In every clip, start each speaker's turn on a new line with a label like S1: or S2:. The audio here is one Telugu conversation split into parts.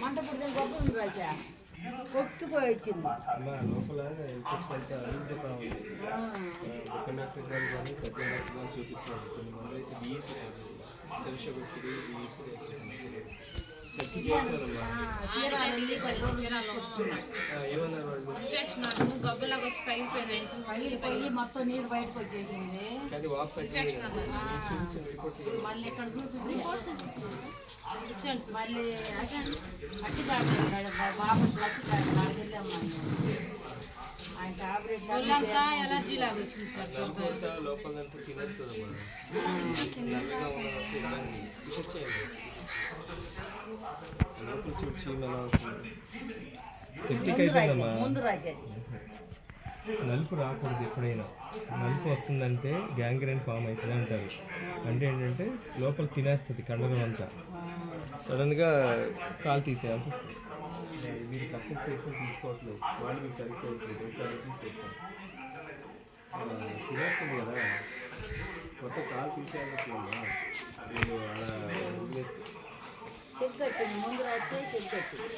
S1: మంట పుడితే గొప్ప ఉంది రాజా. కొట్టుకుపోయి వచ్చింది.
S2: లోపల ఇన్ఫెక్షన్ అంతా అరుగుతా ఉంది. ఒక డాక్టర్ గారు కానీ డాక్టర్ గారు కొన్ని అయితే
S1: చీరాలు
S3: ఇన్ఫెక్షన్ గబ్బులాగా వచ్చి పైపోయింది
S1: పైకి మొత్తం నీరు బయటకు వచ్చేసింది మళ్ళీ ఇక్కడ చూపించి మళ్ళీ అట్టి బాబు అట్టి వెళ్ళాము ఆయన టాబ్లెట్
S3: ఎలర్జీ లాగా వచ్చింది సార్
S2: లోపల తినేస్తుంది సెప్టిక్ అయిపోయిందమ్మా
S1: ముందు రాజా
S2: నలుపు రాకూడదు ఎప్పుడైనా. నలుపు వస్తుందంటే గ్యాంగ్రైన్ ఫామ్ అవుతుంది అంటారు. అంటే ఏంటంటే లోపల తినేస్తుంది కండరం అంతా. సడన్గా కాలు తీసేయాల్సి వస్తుంది. మీరు కట్టెలు ఎక్కువ తీసుకోవట్లేదు. వాళ్ళు మీకు సరిపోతుంది తినేస్తుంది కదా. కొత్త కాలు తీసేయాలట్లేమ్మా మీరు అలా వదిలేస్తే.
S1: చెక్ కట్టింది ముందు రాస్తే చెక్ కట్టింది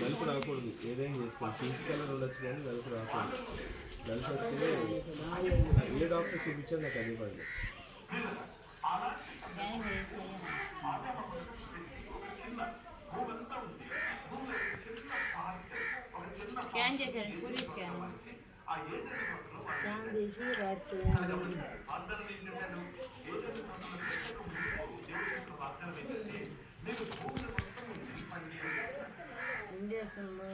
S2: నలుపు రాకూడదు. ఏదైనా చేసుకోండి. పింక్ కలర్ ఉండొచ్చు కానీ నలుపు రాకూడదు. నలుపు వస్తే ఏ డాక్టర్ చూపించారు నాకు అదే పడలేదు
S3: స్కాన్ చేశారు పూరి స్కాన్.
S1: గాంధీజీ చేసి రాస్తే ఇంజక్షన్లు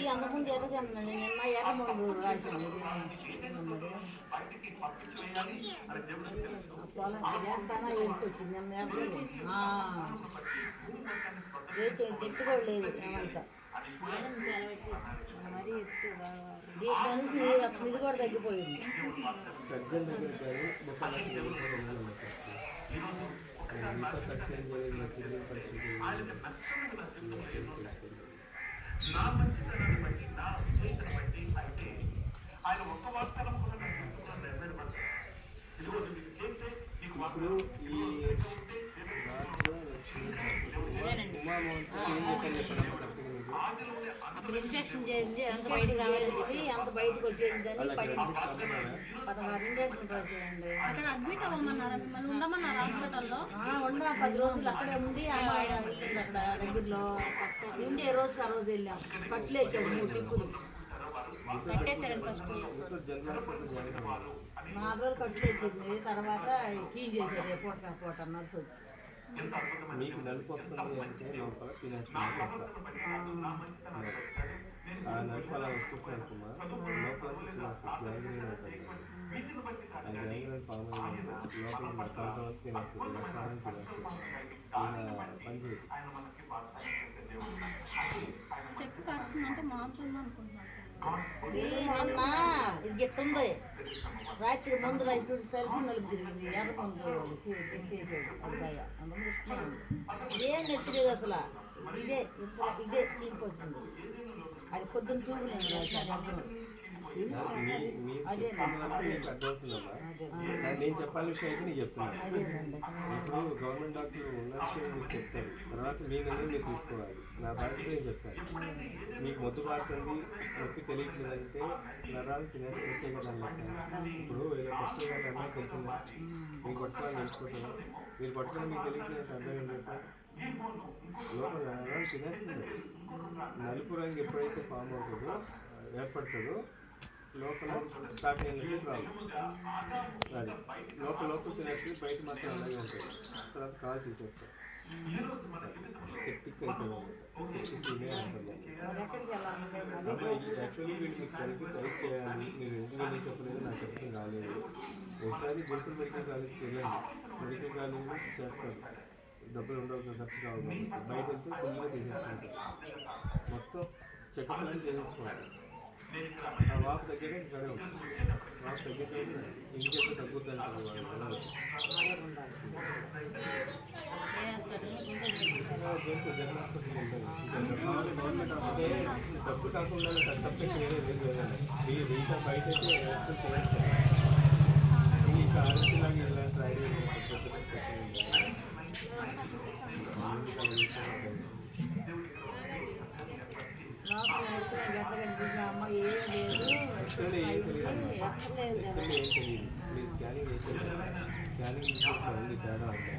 S1: ఇది అంతకుముందు ఎర్రగమ్మండి నిన్న ఎర్రమందు చేస్తానా వెళ్ళిపోచ్చింది నిన్న ఎర్రలేదు వేసి గట్టిగా లేదు ఏమంతా
S3: మరీ
S1: దీంట్లో నుంచి ఇది కూడా తగ్గిపోయింది
S2: నా దగ్గర కానీ బొక్కలు వెళ్ళాలన్నమాట మిగతా కట్టేం చేయాలి నాకు తెలియని పరిస్థితి ఇప్పుడు ఈ రాజ్య లక్ష్మి ఉమామోహన్ సార్ ఏం చెప్పండి చెప్పండి.
S1: అప్పుడు ఇన్ఫెక్షన్ చేసింది అంత బయటకు రావాలని అంత బయటకు వచ్చేసిందని? పదహారు
S3: అక్కడ అడ్మిట్ అవ్వమన్నారు. మనం ఉండమన్నారు హాస్పిటల్లో?
S1: ఉన్న పది రోజులు అక్కడే ఉండి అక్కడ దగ్గరలో. ఉండి ఏ రోజుకి ఆ రోజు వెళ్ళాం. మూడు టిప్పులు.
S3: కట్టేశారండి ఫస్ట్.
S1: నాలుగు రోజులు కట్లేసింది తర్వాత క్లీన్ చేసేది పూట పూట నర్సు వచ్చి.
S2: మీకు నలుపు వస్తుంది అంటే లోపల తినేస్తుంది. ఆ నలుపు అలా వచ్చేస్తుంది అనుకున్నా లోపల గ్యాంగ్రీన్ అవుతుంది ఆ గ్యాంగ్రీన్ ఫామ్ అయ్యిందంటే లోపల మొత్తం వరకు తినేస్తుంది రక్తాన్ని తినేస్తుంది ఇలా పని చేయదు
S3: చెక్ కడుతుందంటే మారుతుంది అనుకుంటున్నాను
S1: నిన్న ఇది గిట్టుంది. రాత్రి ముందు రాత్రి తుడిసరికి నలుపు తిరిగింది. ఎర్ర ముందు. చేసేది అబ్బాయి అందులో ఏం నెత్తలేదు అసలు? ఇదే ఇదే చీపు వచ్చింది అది పొద్దున్న చూపులేదు
S2: మీ నేను చెప్పాలి విషయం అయితే నీకు చెప్తున్నాను ఇప్పుడు గవర్నమెంట్ డాక్టర్ ఉన్న విషయం మీకు చెప్తారు తర్వాత మీ నిర్ణయం మీరు తీసుకోవాలి నా బాధ్యత నేను చెప్తాను మీకు మొద్దు పారుతుంది నొప్పి తెలియట్లేదంటే నరాలు తినేస్తే కదా ఇప్పుడు ఏదో ఫస్ట్ అన్నా తెలిసిందా మీకు పట్టుకోవాలి తెలుసుకుంటాను మీరు పట్టుకొని మీకు తెలియట్లేదంటే అర్థం ఏంటంటే లోపల నరాలు తినేస్తుంది నలుపు రంగు ఎప్పుడైతే ఫామ్ అవుతుందో ఏర్పడుతుందో లోపల స్టార్ట్ అయినట్టు ప్రాబ్లం అది లోపల లోపల తినేసి బయట మాత్రం అలాగే ఉంటుంది తర్వాత కాలు తీసేస్తాం. సెప్టిక్ అయిపోయింది. సెప్టిక్ సీనే ఉంటుంది
S1: ఎక్కడికి వెళ్ళాలి
S2: అబ్బాయి యాక్చువల్లీ వీళ్ళు మీకు సరిగ్గా సైడ్ చేయాలి. మీరు ఎందుకు వెళ్ళి చెప్పలేదు నాకు చెప్పడం కాలేదు. ఒకసారి గుంటూరు మెడికల్ కాలేజ్కి వెళ్ళండి. మెడికల్ కాలేజ్లో చేస్తారు. డబ్బులు ఉండవు కదా, ఖర్చు కావాలి కాబట్టి. బయట వెళ్తే ఫుల్గా తీసేసుకుంటారు మొత్తం చెకప్ అనేది చేసేసుకోవాలి. ఆ వాపు దగ్గర ఇక్కడే ఉంటుంది వాపు దగ్గర ఇంకెప్పుడు తగ్గుద్ది అంటారు వాళ్ళు జనాలు.
S3: ఏ హాస్పిటల్లో
S2: అలా దేంట్లో జగన్ హాస్పిటల్ ఉంటుంది ఇంకా కావాలి గవర్నమెంట్ హాస్పిటల్ తప్పు కాకుండా తప్పే వేరే లేదు కదండి మీ మిగతా బయట అయితే ఎలక్షన్ చేస్తారు ఈ కాలేజీ లాగా ఇలాంటి ఐడియా పెద్ద పెద్ద స్పెషల్ ఉంది.
S1: లోపల అయితే ఎక్కడ కనిపించిన అమ్మ ఏం లేదు
S2: యాక్చువల్లీ ఏం తెలియదు
S1: ఎక్కడ లేదు
S2: యాక్చువల్లీ ఏం తెలియదు మీరు స్కానింగ్ చేశారు కదా స్కానింగ్ రిపోర్ట్లో ఉంది తేడా ఉంది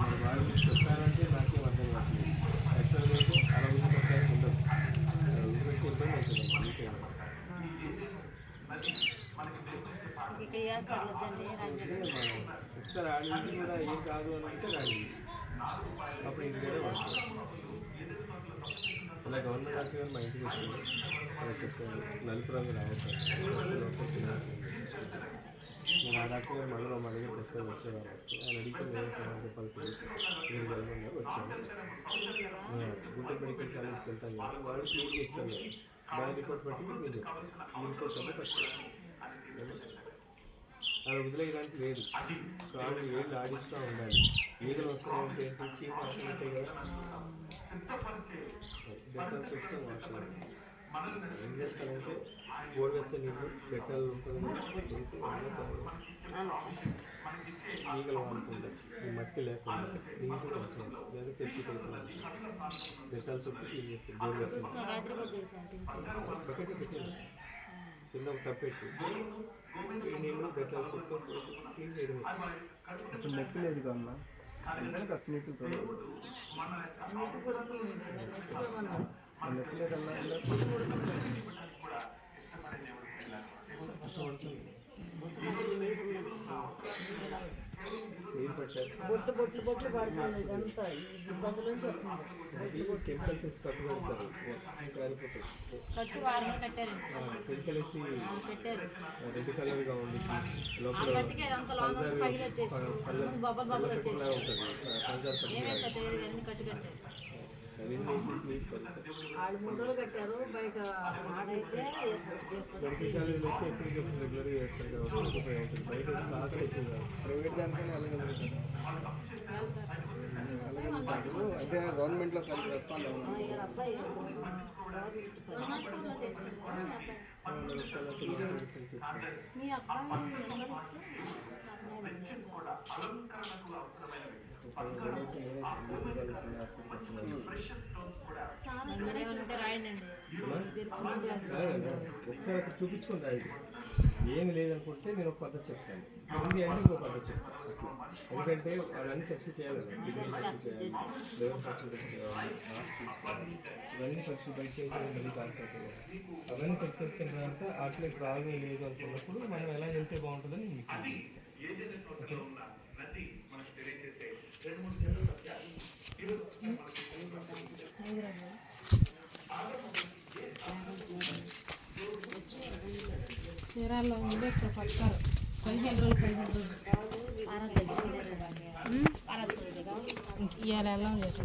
S2: మరి వాళ్ళు చెప్పారంటే నాకేం అర్థం కావట్లేదు యాక్చువల్గా అయితే అలా ఉంది పెట్టడానికి ఉండదు అలా ఉంది పెట్టి ఇబ్బంది అవుతుంది మీకే
S1: ఇక్కడ చేస్తారు వద్దండి రండి
S2: ఒకసారి ఆడింటి కూడా ఏం కాదు అని అంటే రాండి అప్పుడు ఇంటికడే వస్తుంది ఇలా గవర్నమెంట్ డాక్టర్ గారు మా ఇంటికి వచ్చింది అలా చెప్పాను నలుపు రంగు రావచ్చు నేను ఆ డాక్టర్ గారు మళ్ళీ మా దగ్గర ప్రశ్న వచ్చేవారు. ఆయన అడిగితే నేను సమాధానం చెప్పాలి మీరు వెళ్ళమన్నారు వచ్చాను గుంటూరు మెడికల్ కాలేజ్కి వెళ్తాను వాళ్ళు క్లీన్ చేస్తాను దాని రిపోర్ట్ బట్టి మీరు చెప్పాలి ఈ రిపోర్ట్ అంటే ఫస్ట్ అలా వదిలేయడానికి లేదు. కాళ్ళు ఏళ్ళు ఆడిస్తూ ఉండాలి. ఈగలు వస్తూ ఉంటే చీమ ఉంటాయి కదా. బెట్టాలు చెప్తే ఏం చేస్తారంటే గోరువెచ్చ నీళ్ళు బెట్టాలు ఉంటుంది వేసి ఈగలు ఈ మట్టి లేకుండా వచ్చింది లేదా సెఫ్టీ పెడుతుంది బెట్టాలు చుట్టూ క్లీన్ గోరువెచ్చ నీళ్ళు. కింద ఒక టప్ పెట్టి. ఈ నీళ్ళు బెట్టాలు క్లీన్
S4: ఇప్పుడు నెక్కి లేదు కన్నా అందుకని కాస్త నీకు లేదన్నా
S2: నీళ్ళు
S1: బొట్లు బొట్లు బొట్లు పడుతుంది. ఇదంతా వస్తుంది
S2: ఇది కెమికల్స్ వేసి కట్టు పెడతారు
S3: కట్టి వారం కట్టారండి
S2: కెమికల్ వేసి
S1: పెట్టారు
S2: రెడ్ కలర్గా ఉంది.
S3: ఆ
S2: లోపల
S3: ఏమేమి కట్టారు? కట్టి కట్టారు
S1: వాళ్ళు ముందు రోజులు కట్టారు బయట ఆడైతే
S2: చేస్తారు బయట కాస్ట్ ఎక్కువ
S4: ప్రైవేట్ దానికైనా వెళ్ళగలుగుతారు. వెళ్ళగలుగుతారు అయితే గవర్నమెంట్లో సరిగ్గా రెస్పాండ్
S3: మీ అబ్బాయి
S2: ఒకసారి అక్కడ చూపించుకొని రాయండి ఏమి లేదనుకుంటే నేను ఒక పద్ధతి చెప్తాను ఉంది అంటే ఇంకో పద్ధతి చెప్తాను ఎందుకంటే అవన్నీ టెస్ట్ చేయాలి కదా టెస్ట్ చేయాలి లివర్ టెస్ట్ చేయాలి ఇవన్నీ ఫస్ట్ బయట చేయాలి మళ్ళీ అవన్నీ చెక్ చేసుకున్న తర్వాత అట్లే ప్రాబ్లం లేదు అనుకున్నప్పుడు మనం ఎలా వెళ్తే బాగుంటుందని మీకు ఓకే
S3: చీరాల్లో ఉంది ఇక్కడ పడతారు పదిహేను రోజులు పదిహేను రోజులు. ఇవాళ వెళ్ళం లేదు.